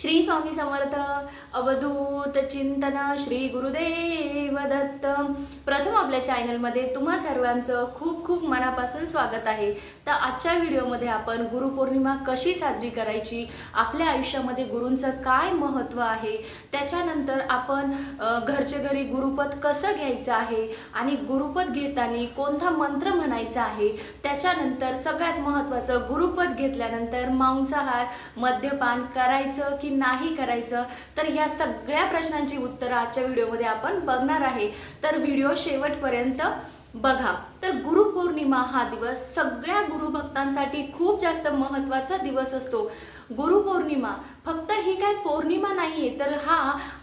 श्री स्वामी समर्थ अवधूत चिंतन श्री गुरुदेव दत्त. प्रथम आपल्या चॅनलमध्ये तुम्हा सर्वांचं खूप खूप मनापासून स्वागत आहे. तर आजच्या व्हिडिओमध्ये आपण गुरुपौर्णिमा कशी साजरी करायची आपल्या आयुष्यामध्ये गुरूंचं काय महत्त्व आहे त्याच्यानंतर आपण घरच्या घरी गुरुपद कसं घ्यायचं आहे आणि गुरुपद घेताना कोणता मंत्र म्हणायचा आहे त्याच्यानंतर सगळ्यात महत्त्वाचं गुरुपद घेतल्यानंतर मांसाहार मद्यपान करायचं की नाही करायचं तर या सगळ्या प्रश्नांची उत्तरं आजच्या व्हिडिओमध्ये आपण बघणार आहे. तर व्हिडिओ शेवटपर्यंत बघा तर गुरुपौर्णिमा हा दिवस सगळ्या गुरुभक्तांसाठी खूप जास्त महत्त्वाचा दिवस असतो. गुरुपौर्णिमा फक्त ही काय पौर्णिमा नाहीये तर हा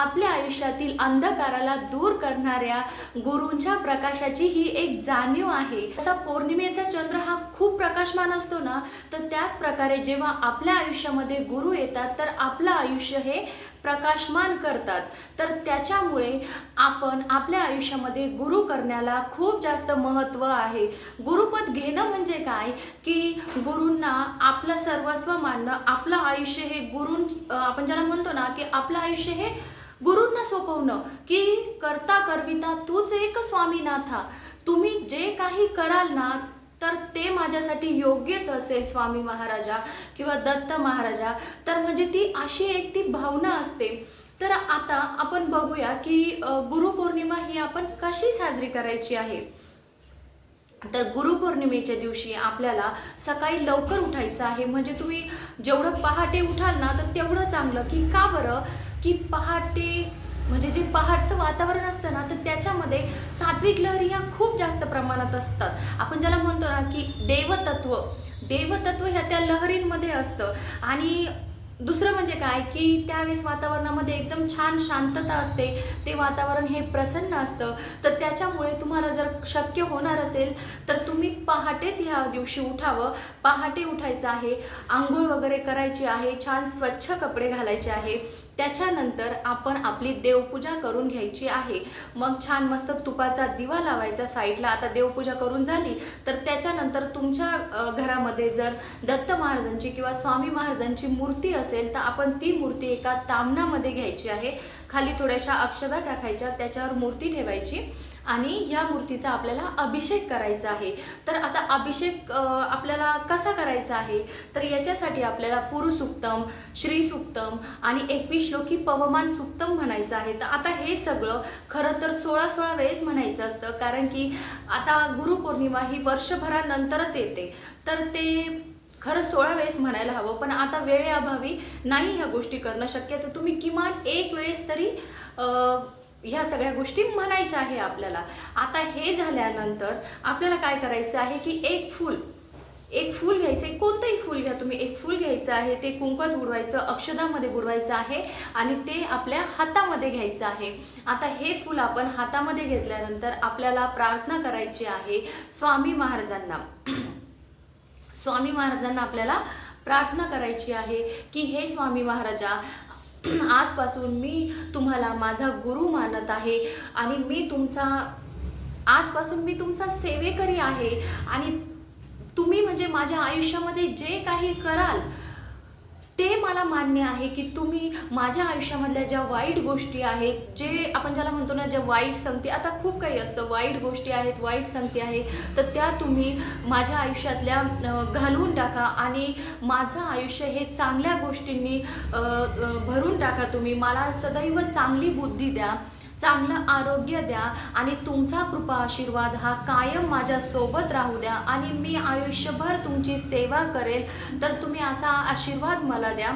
आपल्या आयुष्यातील अंधकाराला दूर करणाऱ्या गुरूंच्या प्रकाशाची ही एक जाणीव आहे. असा पौर्णिमेचा चंद्र हा खूप प्रकाशमान असतो ना तर त्याच प्रकारे जेव्हा आपल्या आयुष्यामध्ये गुरु येतात तर आपलं आयुष्य हे प्रकाशमान करतात. तर त्याच्यामुळे आपण आपल्या आयुष्यामध्ये गुरु करण्याला खूप जास्त महत्त्व आहे. गुरुपद घेणं म्हणजे काय? की गुरूंना आपलं सर्वस्व मानणं आपलं आयुष्य हे गुरूं आपण ज्याला म्हणतो ना की आपलं आयुष्य हे गुरूंना सोपवणं. की करता करविता तूच एक स्वामीनाथा. तुम्ही जे काही कराल ना ते माझ्यासाठी योग्यच असेल स्वामी महाराजा किंवा दत्त महाराजा तर म्हणजे ती अशी एक ती भावना असते. तर आता आपण बघूया की गुरुपौर्णिमा ही आपण कशी साजरी करायची आहे? तर गुरुपौर्णिमेच्या दिवशी आपल्याला सकाळी लवकर उठायचं आहे. म्हणजे तुम्ही जेवढं पहाटे उठाल ना तर तेवढं चांगलं. की का बरं? की पहाटे म्हणजे जे पहाटचं वातावरण असतं ना तर त्याच्यामध्ये सात्विक लहरी ह्या खूप जास्त प्रमाणात असतात. आपण ज्याला म्हणतो ना की देवतत्व देवतत्व ह्या त्या लहरींमध्ये असतं. आणि दुसरं म्हणजे काय की त्यावेळेस वातावरणामध्ये एकदम छान शांतता असते ते वातावरण हे प्रसन्न असतं. तर त्याच्यामुळे तुम्हाला जर शक्य होणार असेल तर तुम्ही पहाटेच ह्या दिवशी उठावं. पहाटे उठायचं आहे आंघोळ वगैरे करायची आहे छान स्वच्छ कपडे घालायचे आहे. त्याच्यानंतर आपण आपली देवपूजा करून घ्यायची आहे. मग छान मस्त तुपाचा दिवा लावायचा साईडला. आता देवपूजा करून झाली तर त्याच्यानंतर तुमच्या घरामध्ये जर दत्त महाराजांची किंवा स्वामी महाराजांची मूर्ती असेल तर आपण ती मूर्ती एका तामणामध्ये घ्यायची आहे. खाली थोड्याशा अक्षदा टाकायच्या त्याच्यावर मूर्ती ठेवायची. आणि या मूर्तीचा आपल्याला अभिषेक करायचा आहे. तर आता अभिषेक आपल्याला कसा करायचा आहे? तर याच्यासाठी आपल्याला पुरुषुक्तम श्रीसुक्तम आणि एकवीस श्लोकी पवमान सुक्तम म्हणायचं आहे. तर आता हे सगळं खरं तर सोळा सोळा वेळेस म्हणायचं असतं. कारण की आता गुरुपौर्णिमा ही वर्षभरानंतरच येते. तर ते खरं सोळा वेळेस म्हणायला हवं. पण आता वेळेअभावी नाही ह्या गोष्टी करणं शक्य. तर तुम्ही किमान एक वेळेस तरी ह्या सगळ्या गोष्टी म्हणायच्या आहे आपल्याला. आता हे झाल्यानंतर आपल्याला काय करायचं आहे की एक फूल एक फूल घ्यायचं कोणतंही फूल घ्या तुम्ही. एक फूल घ्यायचं आहे ते कुंकवात बुडवायचं अक्षदामध्ये बुडवायचं आहे आणि ते आपल्या हातामध्ये घ्यायचं आहे. आता हे फूल आपण हातामध्ये घेतल्यानंतर आपल्याला प्रार्थना करायची आहे स्वामी महाराजांना. स्वामी महाराजांना आपल्याला प्रार्थना करायची आहे की हे स्वामी महाराजा आजपासून मी तुम्हाला माझा गुरु मानत आहे आणि मी तुमचा आजपासून मी तुमचा सेवेकरी आहे. आणि तुम्ही म्हणजे माझ्या आयुष्यामध्ये जे काही कराल ते मला मान्य आहे की तुम्ही माझ्या आयुष्यामधल्या ज्या वाईट गोष्टी आहेत जे आपण ज्याला म्हणतो ना ज्या वाईट संगती आता खूप काही असतं. वाईट गोष्टी आहेत वाईट संगती आहेत तर त्या तुम्ही माझ्या आयुष्यातल्या घालवून टाका आणि माझं आयुष्य हे चांगल्या गोष्टींनी भरून टाका तुम्ही. मला सदैव चांगली बुद्धी द्या. चांगलं आरोग्य द्या आणि तुमचा कृपा आशीर्वाद हा कायम माझ्या सोबत राहू द्या आणि मी आयुष्यभर तुमची सेवा करेल. तर तुम्ही असा आशीर्वाद मला द्या.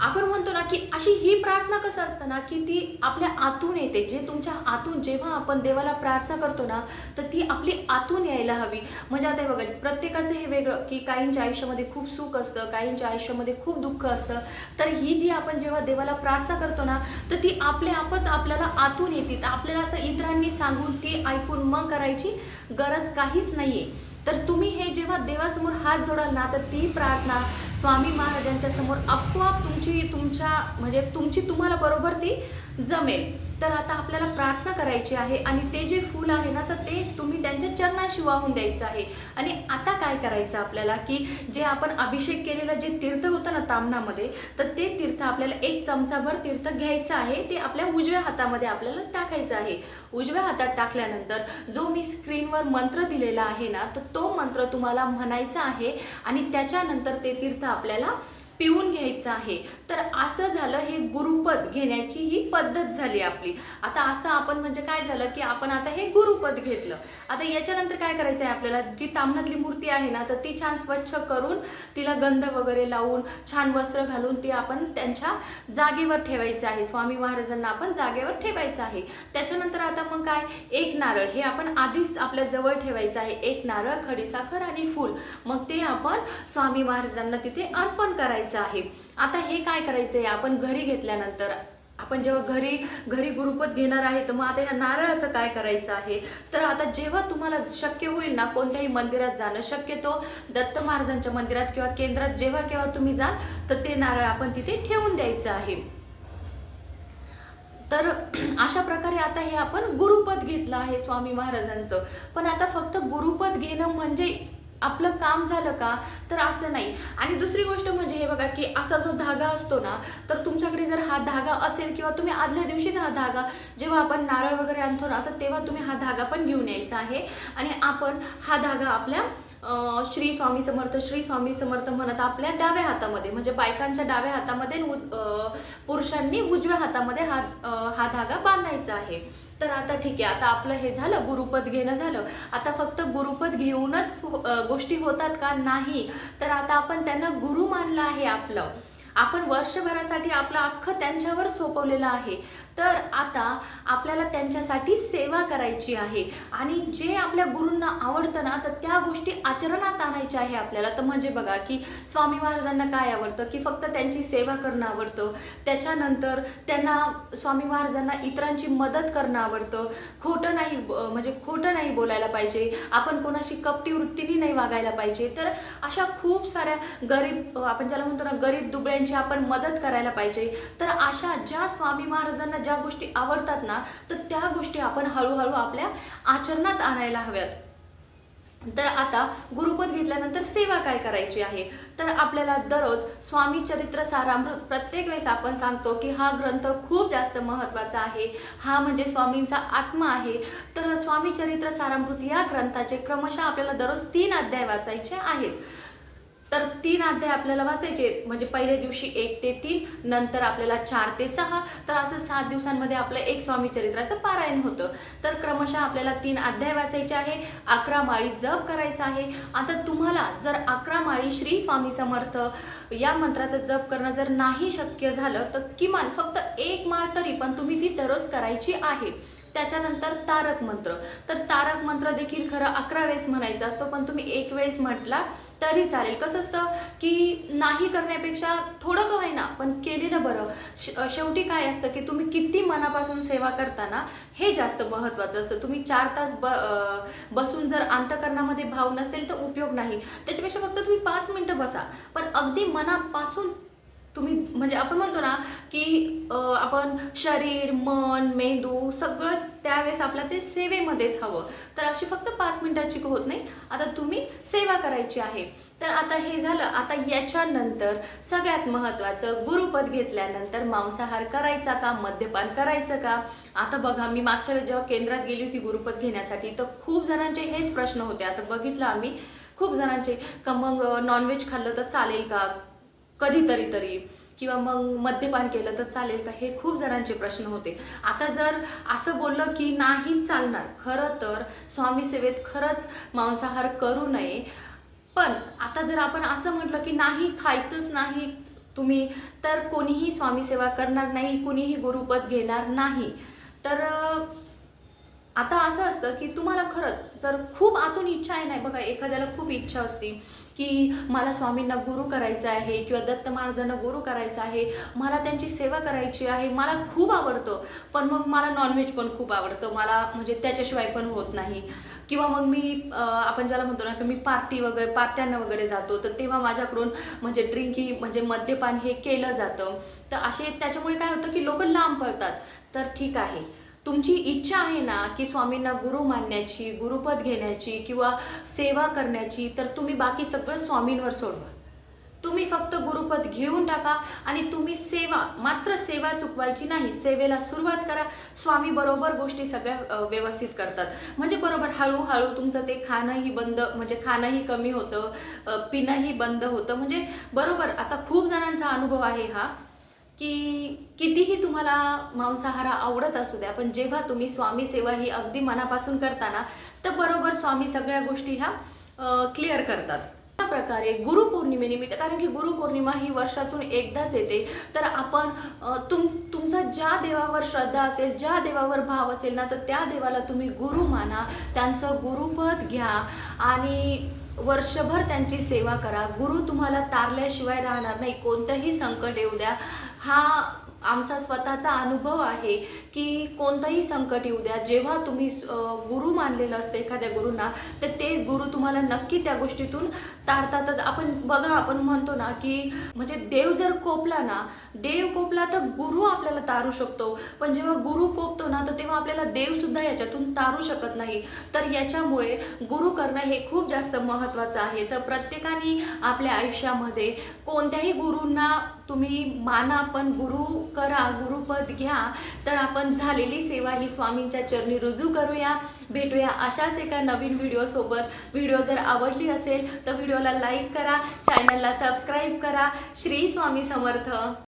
आपण म्हणतो ना की अशी ही प्रार्थना कसं असतं ना की ती आपल्या आतून येते. जे तुमच्या आतून जेव्हा आपण देवाला प्रार्थना करतो ना तर ती आपली आतून यायला हवी. म्हणजे आता हे बघा प्रत्येकाचं हे वेगळं की काहींच्या आयुष्यामध्ये खूप सुख असतं काहींच्या आयुष्यामध्ये खूप दुःख असतं. तर ही जी आपण जेव्हा देवाला प्रार्थना करतो ना तर ती आपल्या आपच आपल्याला आतून येते. तर आपल्याला असं इतरांनी सांगून ती ऐकून मग करायची गरज काहीच नाही आहे तर तुम्ही हे जेव्हा देवासमोर हात जोडाल ना तर ती प्रार्थना स्वामी महाराजांच्या समोर आपोआप तुमची तुमच्या म्हणजे तुमची तुम्हाला बरोबर ती जमेल. तर आता आपल्याला प्रार्थना करायची आहे आणि ते जे फूल आहे ना तर ते तुम्ही त्यांच्या चरणाशी वाहून द्यायचं आहे. आणि आता काय करायचं आपल्याला की जे आपण अभिषेक केलेलं जे तीर्थ होतं ना तामणामध्ये तर ते तीर्थ आपल्याला एक चमचाभर तीर्थ घ्यायचं आहे. ते आपल्या उजव्या हातामध्ये आपल्याला टाकायचं आहे. उजव्या हातात टाकल्यानंतर जो मी स्क्रीनवर मंत्र दिलेला आहे ना तर तो मंत्र तुम्हाला म्हणायचा आहे आणि त्याच्यानंतर ते तीर्थ आपल्याला पिऊन घ्यायचं आहे. तर असं झालं हे गुरुपद घेण्याची ही पद्धत झाली आपली. आता असं आपण म्हणजे काय झालं की आपण आता हे गुरुपद घेतलं. आता याच्यानंतर काय करायचं आहे आपल्याला? जी तामनातली मूर्ती आहे ना तर ती छान स्वच्छ करून तिला गंध वगैरे लावून छान वस्त्र घालून ती आपण त्यांच्या जागेवर ठेवायचं आहे. स्वामी महाराजांना आपण जागेवर ठेवायचं आहे. त्याच्यानंतर आता मग काय? एक नारळ. हे आपण आधीच आपल्या जवळ ठेवायचं आहे. एक नारळ खडीसाखर आणि फूल. मग ते आपण स्वामी महाराजांना तिथे अर्पण करायचं आहे. आता हे काय करायचं आहे आपण घरी घेतल्यानंतर आपण जेव्हा घरी घरी गुरुपत घेणार आहे तर मग आता ह्या नारळाचं काय करायचं आहे? तर आता जेव्हा तुम्हाला शक्य होईल ना कोणत्याही मंदिरात जाणं शक्यतो दत्त महाराजांच्या मंदिरात किंवा केंद्रात जेव्हा केव्हा तुम्ही जाल तर ते नारळ आपण तिथे ठेवून द्यायचं आहे. तर अशा प्रकारे आता हे आपण गुरुपद घेतलं आहे स्वामी महाराजांचं. पण आता फक्त गुरुपद घेणं म्हणजे आपलं काम झालं का? तर असं नाही. आणि दुसरी गोष्ट म्हणजे हे बघा की असा जो धागा असतो ना तर तुमच्याकडे जर हा धागा असेल किंवा तुम्ही आदल्या दिवशीच हा धागा जेव्हा आपण नारळ वगैरे आणतो ना तर तेव्हा तुम्ही हा धागा पण घेऊन यायचा आहे. आणि आपण हा धागा आपल्या श्री स्वामी समर्थ श्री स्वामी समर्थ म्हणत आपल्या डाव्या हातामध्ये म्हणजे बायकांच्या डाव्या हातामध्ये पुरुषांनी उजव्या हातामध्ये हा हा धागा बांधायचा आहे. तर आता ठीक आहे आता आपलं हे झालं गुरुपद घेणं झालं. आता फक्त गुरुपद घेऊनच हो, गोष्टी होतात का? नाही. तर आता आपण त्यांना गुरु मानलं आहे आपलं. आपण वर्षभरासाठी आपलं अख्खं त्यांच्यावर सोपवलेलं आहे. तर आता आपल्याला त्यांच्यासाठी सेवा करायची आहे. आणि जे आपल्या गुरूंना आवडतं ना तर त्या गोष्टी आचरणात आणायच्या आहे आपल्याला. तर म्हणजे बघा की स्वामी महाराजांना काय आवडतं? की फक्त त्यांची सेवा करणं आवडतं. त्याच्यानंतर त्यांना स्वामी महाराजांना इतरांची मदत करणं आवडतं. खोटं नाही म्हणजे खोटं नाही बोलायला पाहिजे. आपण कोणाशी कपटी वृत्तीने नाही वागायला पाहिजे. तर अशा खूप साऱ्या गरीब आपण ज्याला म्हणतो ना गरीब दुबळ्यांची आपण मदत करायला पाहिजे. तर अशा ज्या स्वामी महाराजांना ज्या गोष्टी आवडतात ना तर त्या गोष्टी आपण हळूहळू आपल्या आचरणात आणायला हव्यात. तर आता गुरुपद घेतल्यानंतर सेवा काय करायची आहे? तर आपल्याला दररोज स्वामी चरित्र सारामृत प्रत्येक वेळेस आपण सांगतो की हा ग्रंथ खूप जास्त महत्त्वाचा आहे. हा म्हणजे स्वामींचा आत्मा आहे. तर स्वामी चरित्र सारामृत या ग्रंथाचे क्रमशः आपल्याला दररोज तीन अध्याय वाचायचे आहेत. तर तीन अध्याय आपल्याला वाचायचे म्हणजे पहिल्या दिवशी एक ते तीन नंतर आपल्याला चार ते सहा. तर असं सात दिवसांमध्ये आपलं एक स्वामी चरित्राचं पारायण होतं. तर क्रमशः आपल्याला तीन अध्याय वाचायचे आहे. अकरा माळी जप करायचा आहे. आता तुम्हाला जर अकरा माळी श्री स्वामी समर्थ या मंत्राचं जप करणं जर नाही शक्य झालं तर किमान फक्त एक माळ तरी पण तुम्ही ती दररोज करायची आहे. त्याच्यानंतर तारक मंत्र. तर तारक मंत्र देखील खरं अकरा वेळेस म्हणायचा असतो पण तुम्ही एक वेळेस म्हटला तरी चालेल. कसं असतं की नाही करण्यापेक्षा थोडं का होईना पण केलेलं बरं. श- शेवटी काय असतं की तुम्ही किती मनापासून सेवा करताना हे जास्त महत्त्वाचं असतं. तुम्ही चार तास ब बसून जर अंतकरणामध्ये भाव नसेल तर उपयोग नाही. त्याच्यापेक्षा फक्त तुम्ही पाच मिनटं बसा. पण अगदी मनापासून तुम्ही म्हणजे आपण म्हणतो ना की आपण शरीर मन मेंदू सगळं त्यावेळेस आपल्या ते सेवेमध्येच हवं. तर अशी फक्त पाच मिनिटाची होत नाही. आता तुम्ही सेवा करायची आहे. तर आता हे झालं. आता याच्यानंतर सगळ्यात महत्त्वाचं गुरुपद घेतल्यानंतर मांसाहार करायचा का मद्यपान करायचं का? आता बघा मी मागच्या वेळेस जेव्हा केंद्रात गेली होती गुरुपद घेण्यासाठी तर खूप जणांचे हेच प्रश्न होते. आता बघितलं आम्ही खूप जणांचे का मग नॉनव्हेज खाल्लं तर चालेल का? कधीतरी तरी. किंवा मग मद्यपान केलं तर चालेल का? हे खूप जणांचे प्रश्न होते. आता जर असं बोललं की नाही चालणार खरं तर स्वामी सेवेत खरंच मांसाहार करू नये. पण आता जर आपण असं म्हटलं की नाही खायचंच नाही तुम्ही तर कोणीही स्वामी सेवा करणार नाही कोणीही गुरुपद घेणार नाही. तर आता असं असतं की तुम्हाला खरंच जर खूप आतून इच्छा आहे नाही बघा एखाद्याला खूप इच्छा असते की मला स्वामींना गुरु करायचं आहे किंवा दत्त महाराजांना गुरु करायचं आहे मला त्यांची सेवा करायची आहे मला खूप आवडतं. पण मग मला नॉनव्हेज पण खूप आवडतं. मला म्हणजे त्याच्याशिवाय पण होत नाही. किंवा मग मी आपण ज्याला म्हणतो ना की मी पार्टी वगैरे पार्ट्यांना वगैरे जातो तर तेव्हा माझ्याकडून म्हणजे ड्रिंक ही म्हणजे मद्यपान हे केलं जातं. तर असे त्याच्यामुळे काय होतं की लोक लांब पळतात. तर ठीक आहे. तुमची इच्छा आहे ना की स्वामींना गुरु मानण्याची गुरुपद घेण्याची किंवा सेवा करण्याची तर तुम्ही बाकी सगळं स्वामींवर सोडवा. तुम्ही फक्त गुरुपद घेऊन टाका आणि तुम्ही सेवा मात्र सेवा चुकवायची नाही सेवेला सुरुवात करा. स्वामी बरोबर गोष्टी सगळ्या व्यवस्थित करतात. म्हणजे बरोबर हळूहळू तुमचं ते खाणंही बंद म्हणजे खाणंही कमी होतं पिणंही बंद होतं. म्हणजे बरोबर आता खूप जणांचा अनुभव आहे हा. की कितीही तुम्हाला मांसाहार आवडत असू द्या पण जेव्हा तुम्ही स्वामी सेवा ही अगदी मनापासून करताना तर बरोबर स्वामी सगळ्या गोष्टी ह्या क्लिअर करतात. अशा प्रकारे गुरुपौर्णिमेनिमित्त कारण की गुरुपौर्णिमा ही वर्षातून एकदाच येते तर आपण तुम तुमचा ज्या देवावर श्रद्धा असेल ज्या देवावर भाव असेल ना तर त्या देवाला तुम्ही गुरु माना त्यांचं गुरुपद घ्या आणि वर्षभर त्यांची सेवा करा. गुरु तुम्हाला तारल्याशिवाय राहणार नाही कोणतंही संकट येऊ द्या. हा आमचा स्वतःचा अनुभव आहे की कोणतंही संकट येऊ द्या. जेव्हा तुम्ही गुरु मानलेलं असतं एखाद्या गुरुंना तर ते गुरु तुम्हाला नक्की त्या गोष्टीतून तारतातच. आपण बघा आपण म्हणतो ना की म्हणजे देव जर कोपला ना देव कोपला तर गुरु आपल्याला तारू शकतो. पण जेव्हा गुरु कोपतो ना तर तेव्हा आपल्याला देव सुद्धा याच्यातून तारू शकत नाही. तर याच्यामुळे गुरु करणं हे खूप जास्त महत्त्वाचं आहे. तर प्रत्येकाने आपल्या आयुष्यामध्ये कोणत्याही गुरूंना तुम्ही माना पण गुरु करा गुरुपद घ्या तर आपण झालेली सेवा ही स्वामींच्या चरणी रुजू करूया भेटूया अशाच एका नवीन व्हिडिओसोबत व्हिडिओ जर आवडली असेल तर व्हिडिओ व्हिडिओला लाईक करा चॅनलला सबस्क्राईब करा. श्री स्वामी समर्थ.